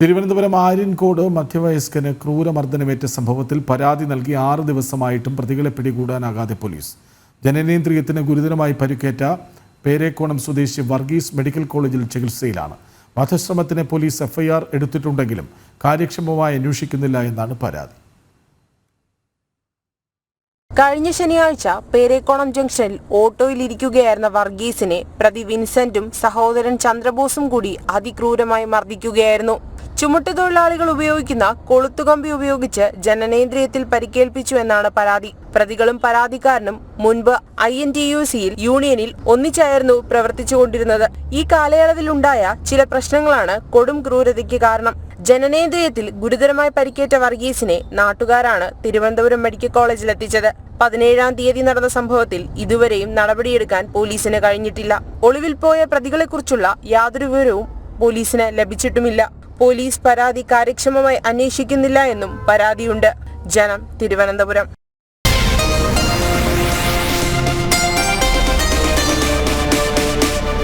തിരുവനന്തപുരം ആര്യൻകോട് മധ്യവയസ്കന് ക്രൂരമർദ്ദനമേറ്റ സംഭവത്തിൽ പരാതി നൽകി ആറ് ദിവസമായിട്ടും പ്രതികളെ പിടികൂടാനാകാതെ പോലീസ്. ജനനേന്ദ്രിയത്തിന് ഗുരുതരമായി പരിക്കേറ്റ പേരേക്കോണം സ്വദേശി വർഗീസ് മെഡിക്കൽ കോളേജിൽ ചികിത്സയിലാണ്. വധശ്രമത്തിന് പോലീസ് എഫ്ഐആർ എടുത്തിട്ടുണ്ടെങ്കിലും കാര്യക്ഷമമായി അന്വേഷിക്കുന്നില്ല എന്നാണ് പരാതി. കഴിഞ്ഞ ശനിയാഴ്ച പേരേക്കോണം ജംഗ്ഷനിൽ ഓട്ടോയിലിരിക്കുകയായിരുന്ന വർഗീസിനെ പ്രതി വിൻസെന്റും സഹോദരൻ ചന്ദ്രബോസും കൂടി അതിക്രൂരമായി മർദ്ദിക്കുകയായിരുന്നു. ചുമട്ടുതൊഴിലാളികൾ ഉപയോഗിക്കുന്ന കൊളുത്തുകമ്പി ഉപയോഗിച്ച് ജനനേന്ദ്രിയത്തിൽ പരിക്കേൽപ്പിച്ചു എന്നാണ് പരാതി. പ്രതികളും പരാതിക്കാരനും മുൻപ് ഐ എൻ ടി യു സിയിൽ യൂണിയനിൽ ഒന്നിച്ചായിരുന്നു പ്രവർത്തിച്ചുകൊണ്ടിരുന്നത്. ഈ കാലയളവിലുണ്ടായ ചില പ്രശ്നങ്ങളാണ് കൊടും ക്രൂരതയ്ക്ക് കാരണം. ജനനേന്ദ്രിയത്തിൽ ഗുരുതരമായി പരിക്കേറ്റ വർഗീസിനെ നാട്ടുകാരാണ് തിരുവനന്തപുരം മെഡിക്കൽ കോളേജിൽ എത്തിച്ചത് പതിനേഴാം തീയതി നടന്ന സംഭവത്തിൽ ഇതുവരെയും നടപടിയെടുക്കാൻ പോലീസിന് കഴിഞ്ഞിട്ടില്ല. ഒളിവിൽ പോയ പ്രതികളെക്കുറിച്ചുള്ള യാതൊരു വിവരവും പോലീസിന് ലഭിച്ചിട്ടുമില്ല. പോലീസ് പരാതി കാര്യക്ഷമമായി അന്വേഷിക്കുന്നില്ല എന്നും പരാതിയുണ്ട്. ജനം തിരുവനന്തപുരം.